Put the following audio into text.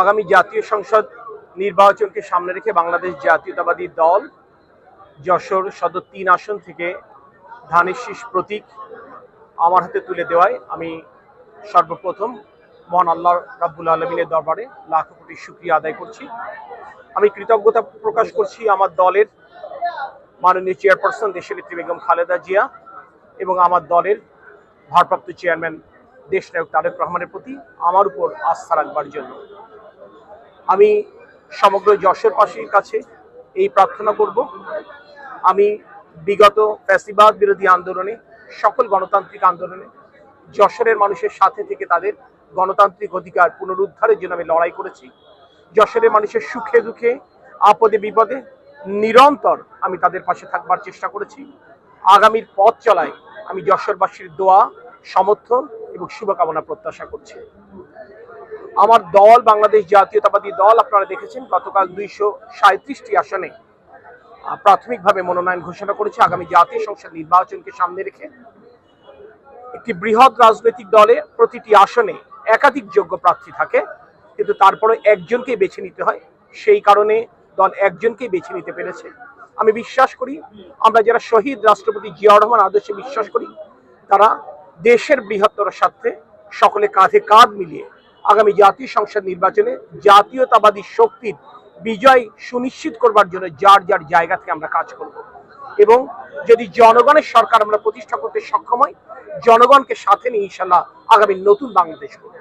আগামী জাতীয় সংসদ নির্বাচনকে সামনে রেখে বাংলাদেশ জাতীয়তাবাদী দল যশোর সদর তিন আসন থেকে ধানের শীষ প্রতীক আমার হাতে তুলে দেওয়ায় আমি সর্বপ্রথম মহান আল্লাহ রাব্বুল আলমিনের দরবারে লাখ কোটি শুক্রিয়া আদায় করছি। আমি কৃতজ্ঞতা প্রকাশ করছি আমার দলের মাননীয় চেয়ারপারসন দেশনেত্রী বেগম খালেদা জিয়া এবং আমার দলের ভারপ্রাপ্ত চেয়ারম্যান দেশনায়ক তারেক রহমানের প্রতি আমার উপর আস্থা রাখবার জন্য। আমি সমগ্র যশোরবাসীর কাছে এই প্রার্থনা করব। আমি বিগত ফ্যাসিবাদ বিরোধী আন্দোলনে, সকল গণতান্ত্রিক আন্দোলনে, যশোরের মানুষের সাথে থেকে তাদের গণতান্ত্রিক অধিকার পুনরুদ্ধারের জন্য আমি লড়াই করেছি। যশোরের মানুষের সুখে দুঃখে, আপদে বিপদে নিরন্তর আমি তাদের পাশে থাকবার চেষ্টা করেছি। আগামীর পথ চলায় আমি যশোরবাসীর দোয়া, সমর্থন এবং শুভকামনা প্রত্যাশা করছি। আমার দল, বাংলাদেশ জাতীয়তাবাদী দল, আপনারা দেখেছেন গতকাল দুইশো সাঁত্রিশটি আসনে প্রাথমিকভাবে মনোনয়ন ঘোষণা করেছে আগামী জাতীয় সংসদ নির্বাচনকে সামনে রেখে। একটি বৃহৎ রাজনৈতিক দলে প্রতিটি আসনে একাধিক যোগ্য প্রার্থী থাকে, কিন্তু তারপরে একজনকেই বেছে নিতে হয়। সেই কারণে দল একজনকেই বেছে নিতে পেরেছে। আমি বিশ্বাস করি, আমরা যারা শহীদ রাষ্ট্রপতি জিয়াউর রহমান আদর্শে বিশ্বাস করি, তারা দেশের বৃহত্তর স্বার্থে সকলে কাঁধে কাঁধ মিলিয়ে আগামী জাতীয় সংসদ নির্বাচনে জাতীয়তাবাদী শক্তির বিজয় সুনিশ্চিত করবার জন্য যার যার জায়গা থেকে আমরা কাজ করব। এবং যদি জনগণের সরকার আমরা প্রতিষ্ঠা করতে সক্ষম হয় জনগণকে সাথে নিয়ে ইনশাল্লাহ আগামী নতুন বাংলাদেশ করব